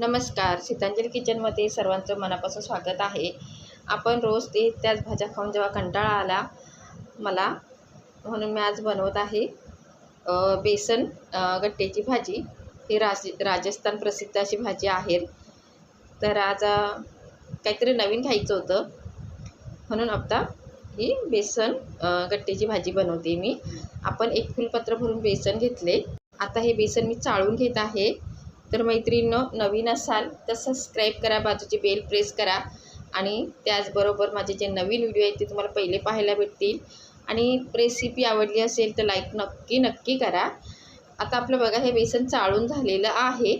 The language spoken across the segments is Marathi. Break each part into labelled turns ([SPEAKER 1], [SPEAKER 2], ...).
[SPEAKER 1] नमस्कार. सीतांजली किचनमध्ये सर्वांचं मनापासून स्वागत आहे. आपण रोज ते त्याच भाज्या खाऊन जेव्हा कंटाळा आला मला म्हणून मी आज बनवत आहे बेसन गट्ट्याची भाजी. ही राज राजस्थान प्रसिद्ध अशी भाजी आहे. तर आज काहीतरी नवीन खायचं होतं. म्हणून आता ही बेसन गट्ट्याची भाजी बनवते मी. आपण एक फुलपत्र भरून बेसन घेतले. आता हे बेसन मी चाळून घेत आहे. तर मैत्रिणींनो नवीन असाल तर सबस्क्राईब करा बाजूची बेल प्रेस करा. आणि त्याचबरोबर माझे जे नवीन व्हिडिओ आहेत ते तुम्हाला पहिले पाहायला भेटतील. आणि रेसिपी आवडली असेल तर लाईक नक्की नक्की करा. आता आपलं बघा हे बेसन चाळून झालेलं आहे.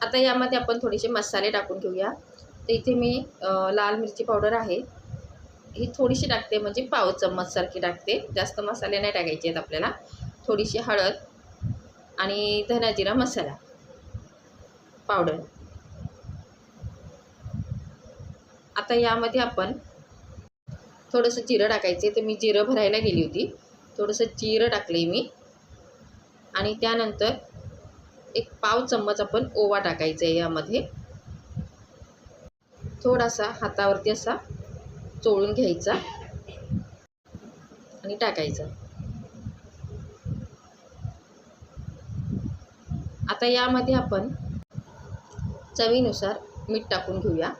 [SPEAKER 1] आता यामध्ये आपण थोडेसे मसाले टाकून घेऊया. तर इथे मी लाल मिरची पावडर आहे. ही थोडीशी टाकते म्हणजे पाव चम्मचसारखी टाकते. जास्त मसाले नाही टाकायचे आहेत आपल्याला. थोडीशी हळद आणि धनाजिरा मसाला. पावडर. आता यामध्ये आपण थोडंसं जिरं टाकायचे तर मी जिरं भरायला गेली होती. थोडंसं जिरं टाकले मी. आणि त्यानंतर एक पाव चम्मच आपण ओवा टाकायचा आहे यामध्ये. थोडासा हातावरती असा चोळून घ्यायचा आणि टाकायचा. आता यामध्ये आपण चवीनुसार मीठ टाकून घेऊया.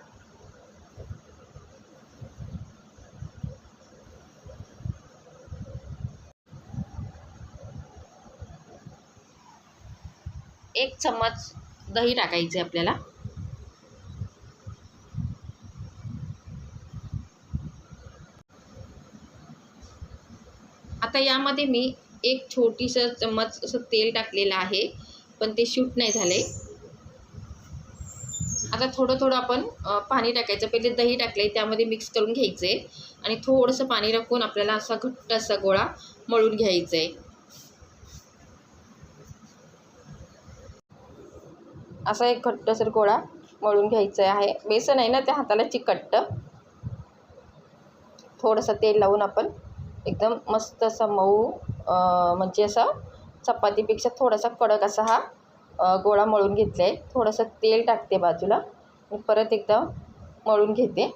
[SPEAKER 1] एक चम्मच दही टाकायचे आपल्याला. आता यामध्ये मी एक छोटीसं चम्मच असं तेल टाकलेलं आहे पण ते शूट नाही झाले. आता थोडं थोडं आपण पाणी टाकायचं. पहिले दही टाकले त्यामध्ये मिक्स करून घ्यायचं आहे आणि थोडंसं पाणी टाकून आपल्याला असा घट्ट असा गोळा मळून घ्यायचा आहे असा एक घट्टसर गोळा मळून घ्यायचा आहे. बेसन आहे ना त्या हाताला चिकटतं. थोडंसं तेल लावून आपण एकदम मस्त असा मऊ म्हणजे असा चपातीपेक्षा थोडासा कडक असा हा गोळा मळून घेतला आहे थोडंसं तेल टाकते बाजूला. परत एकदा मळून घेते.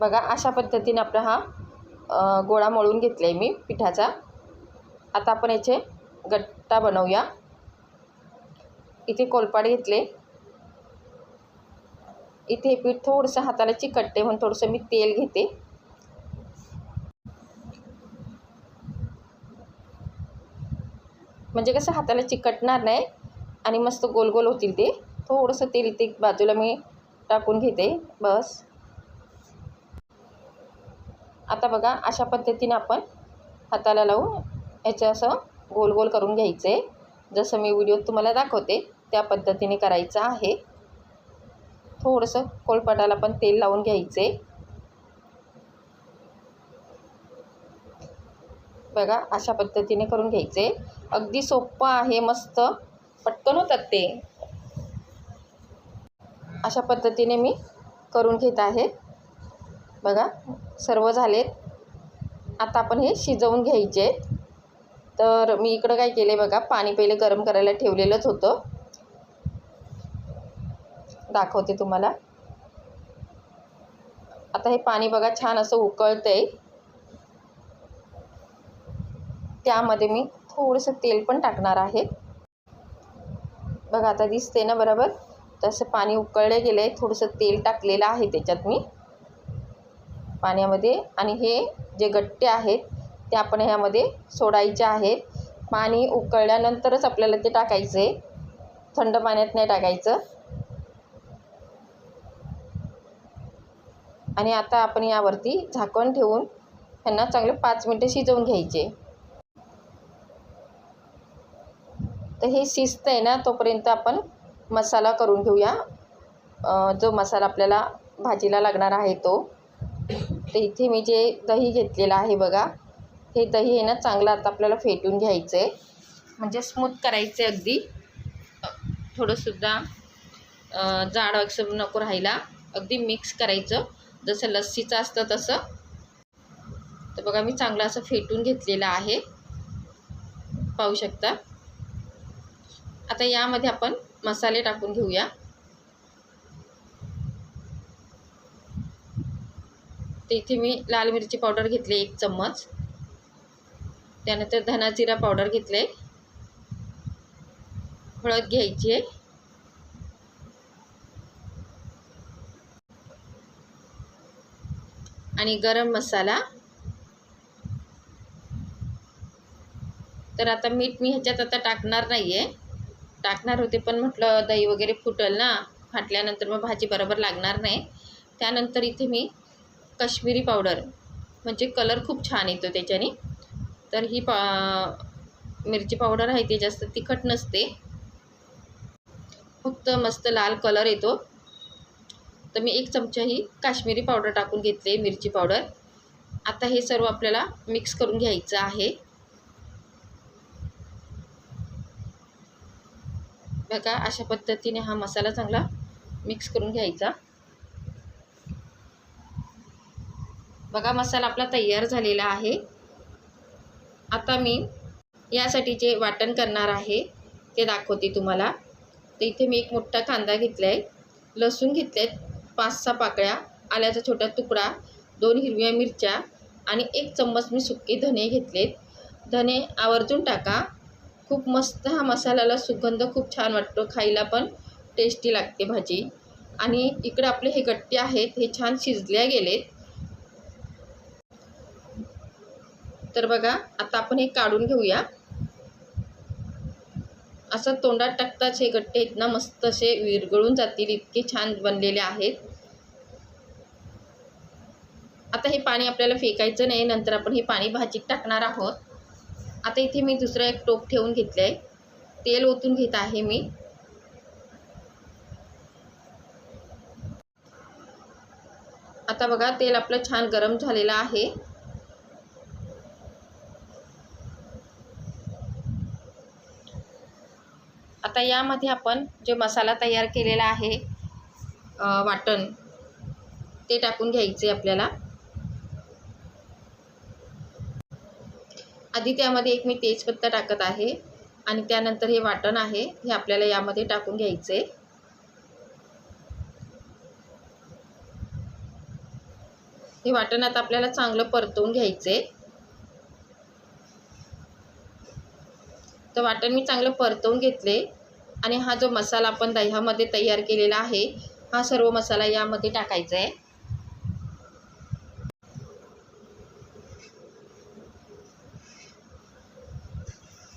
[SPEAKER 1] बघा अशा पद्धतीने आपला हा गोळा मळून घेतला आहे मी पिठाचा. आता आपण याचे गट्टा बनवूया. इथे कोलपाड घेतले. इथे पीठ थोडंसं हाताला चिकटते म्हणून थोडंसं मी तेल घेते. म्हणजे कसं हाताला चिकटणार नाही आणि मस्त गोल गोल होतील ते. थोडंसं तेल ते बाजूला मी टाकून घेते. बस. आता बघा अशा पद्धतीने आपण हाताला लावून याचं असं गोल गोल करून घ्यायचं. आहे जसं मी व्हिडिओत तुम्हाला दाखवते त्या पद्धतीने करायचं आहे. थोडंसं कोळपाटाला पण तेल लावून घ्यायचं. आहे बघा अशा पद्धतीने करून घ्यायचे. अगदी सोपं आहे मस्त. पटकन होतात ते. अशा पद्धतीने मी करून घेत आहे. बघा सर्व झालेत. आता आपण हे शिजवून घ्यायचे. तर मी इकडं काय केले बघा पाणी पहिले गरम करायला ठेवलेलंच होतं. दाखवते तुम्हाला. आता हे पाणी बघा छान असं उकळतंय. त्यामध्ये मी थोडंसं तेल पण टाकणार आहे. बघा आता दिसते ना बरोबर? तसं पाणी उकळले गेलं आहे थोडंसं तेल टाकलेलं आहे त्याच्यात मी. पाण्यामध्ये. आणि हे जे गट्टे आहेत ते आपण ह्यामध्ये सोडायचे आहेत. पाणी उकळल्यानंतरच आपल्याला ते टाकायचं आहे थंड पाण्यात नाही टाकायचं. आणि आता आपण यावरती झाकण ठेवून ह्यांना चांगले पाच मिनटं शिजवून घ्यायचे. तर हे शिजतं आहे ना तोपर्यंत आपण मसाला करून घेऊया. जो मसाला आपल्याला भाजीला लागणार आहे तो. तर इथे मी जे दही घेतलेलं आहे बघा हे दही आहे ना चांगलं आता आपल्याला फेटून घ्यायचं आहे म्हणजे स्मूथ करायचं आहे अगदी. थोडंसुद्धा जाड असं नको राहायला. अगदी मिक्स करायचं. जसं लस्सीचं असतं तसं. तर बघा मी चांगलं असं फेटून घेतलेलं आहे. पाहू शकता? आता यामध्ये आपण मसाले टाकून घेऊया. तर इथे मी लाल मिरची पावडर घेतली एक चम्मच. त्यानंतर धना जिरा पावडर घेतले. हळद घ्यायची आहे. आणि गरम मसाला. तर आता मीठ मी ह्याच्यात आता टाकणार नाही आहे टाकणार होते पण म्हटलं दही वगैरे फुटल ना फाटल्यानंतर मग भाजी बरोबर लागणार नाही. त्यानंतर इथे मी कश्मीरी पावडर म्हणजे कलर खूप छान येतो त्याच्याने. तर ही पा मिरची पावडर आहे ती जास्त तिखट नसते. फक्त मस्त लाल कलर येतो. तर मी एक चमचा ही काश्मीरी पावडर टाकून घेतले मिरची पावडर. आता हे सर्व आपल्याला मिक्स करून घ्यायचं आहे. बघा अशा पद्धतीने हा मसाला चांगला मिक्स करून घ्यायचा. बघा मसाला आपला तयार झालेला आहे. आता मी यासाठी जे वाटण करणार आहे ते दाखवते तुम्हाला. तर इथे मी एक मोठा कांदा घेतला आहे लसूण घेतले आहेत पाच सहा पाकळ्या आल्याचा छोटा तुकडा दोन हिरव्या मिरच्या आणि एक चम्मच मी सुके धने घेतलेत. धने आवर्जून टाका. खूप मस्त हा मसाल्याला सुगंध खूप छान वाटतो खायला पण. टेस्टी लागते भाजी. आणि इकडे आपले हे गट्टे आहेत हे छान शिजल्या गेलेत. तर बघा आता आपण हे काढून घेऊया. असं तोंडात टाकताच हे गट्टे आहेत ना मस्त असे विरघळून जातील इतके छान बनलेले आहेत. आता हे पाणी आपल्याला फेकायचं नाही नंतर आपण हे पाणी भाजीत टाकणार आहोत. आता इथे मी दुसरं एक टोप ठेवून घेतलं आहे तेल ओतून घेत आहे मी. आता बघा तेल आपलं छान गरम झालेलं आहे. आता यामध्ये आपण जे मसाला तयार केलेला आहे वाटण ते टाकून घ्यायचे आपल्याला. आधी त्यामध्ये एक मी तेजपत्ता टाकत आहे आणि त्यानंतर हे वाटण आहे हे आपल्याला यामध्ये टाकून घ्यायचे. हे वाटण आता आपल्याला चांगलं परतवून घ्यायचे. तर वाटण मी चांगलं परतवून घेतले आणि हा जो मसाला आपण दह्यामध्ये तयार केलेला आहे हा सर्व मसाला यामध्ये टाकायचा आहे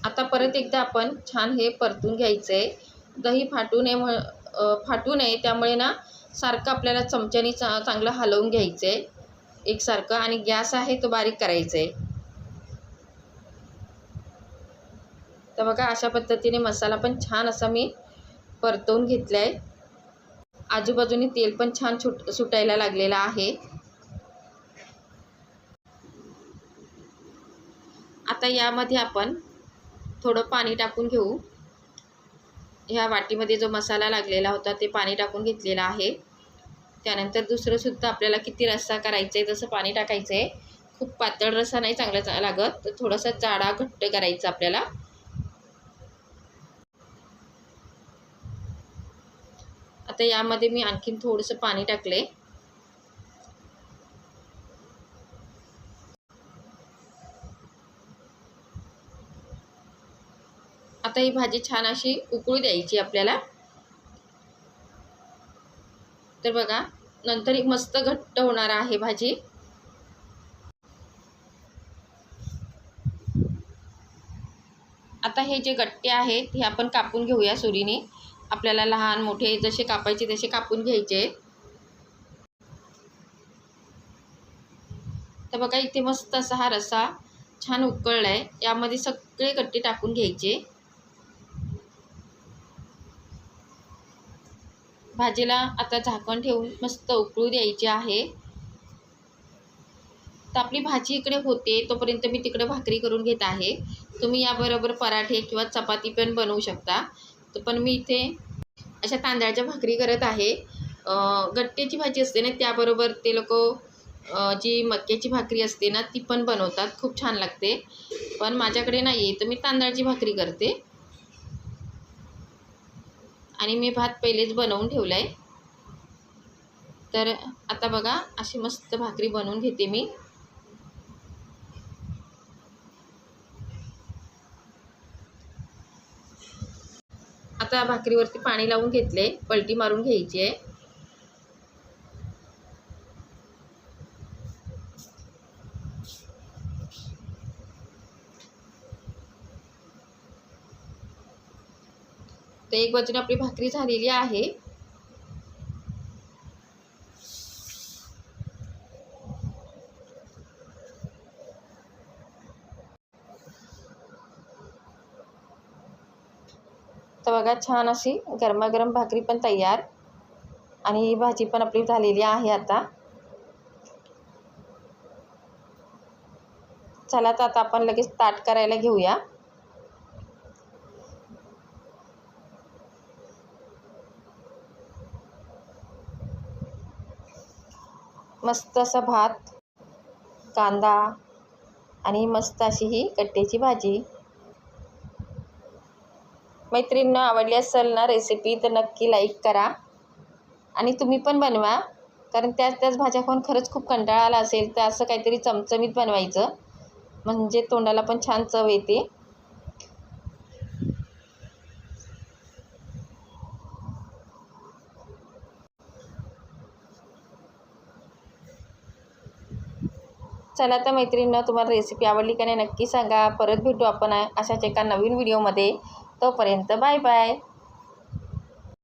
[SPEAKER 1] आता परत एकदा आपण छान हे परतून घ्यायचं आहे दही फाटू नये म्ह फाटू नये त्यामुळे ना सारखं आपल्याला चमच्याने चा चांगलं हलवून घ्यायचं आहे एकसारखं आणि गॅस आहे तो बारीक करायचा आहे तर बघा अशा पद्धतीने मसाला पण छान असा मी परतवून घेतला आहे आजूबाजूने तेल पण छान सुट सुटायला लागलेलं आहे. आता यामध्ये आपण थोडं पाणी टाकून घेऊ. ह्या वाटीमध्ये जो मसाला लागलेला होता ते पाणी टाकून घेतलेला आहे. त्यानंतर दुसरंसुद्धा आपल्याला किती रस्सा करायचा आहे जसं पाणी टाकायचं आहे खूप पातळ रस्सा नाही चांगला लागत तर थोडासा जाडा घट्ट करायचा आपल्याला. आता यामध्ये मी आणखीन थोडंसं पाणी टाकले आता ही भाजी छान अशी उकळू द्यायची आपल्याला. तर बघा नंतर एक मस्त घट्ट होणार आहे भाजी. आता हे जे गट्टे आहेत हे आपण कापून घेऊया सुरीने. आपल्याला लहान मोठे जसे कापायचे तसे कापून घ्यायचे. तर बघा इथे मस्त असा हा रस्सा छान उकळला आहे यामध्ये सगळे गट्टे टाकून घ्यायचे. भाजीला आता झाकण ठेवून मस्त उकळू द्यायची आहे. तर आपली भाजी इकडे होते तोपर्यंत मी तिकडे भाकरी करून घेत आहे. तुम्ही याबरोबर पराठे किंवा चपाती पण बनवू शकता. तर पण मी इथे अशा तांदळाच्या भाकरी करत आहे. गट्ट्याची भाजी असते ना त्याबरोबर ते लोक जी मक्याची भाकरी असते ना ती पण बनवतात. खूप छान लागते. पण माझ्याकडे नाही आहे तर मी तांदळाची भाकरी करते. आणि मी भात पहिलेच बनवून ठेवला आहे तर आता बघा अशी मस्त भाकरी बनवून घेते मी. आता भाकरीवरती पाणी लावून घेतले पलटी मारून घ्यायची आहे. तर एक बाजूने आपली भाकरी झालेली आहे. तर बघा छान अशी गरमागरम भाकरी पण तयार. आणि ही भाजी पण आपली झालेली आहे आता. चला तर आता आपण लगेच ताट करायला घेऊया. मस्त असा भात कांदा आणि मस्त अशी ही कट्ट्याची भाजी. मैत्रिणींना आवडली असेल ना रेसिपी तर नक्की लाईक करा आणि तुम्ही पण बनवा कारण त्याच त्याच भाज्या खाऊन खरंच खूप कंटाळा आला असेल तर असं काहीतरी चमचमीत बनवायचं. म्हणजे तोंडाला पण छान चव येते. चला तर मैत्रिणींना तुम्हाला रेसिपी आवडली का नाही नक्की सांगा. परत भेटू आपण अशाच एका नवीन व्हिडिओमध्ये तोपर्यंत बाय बाय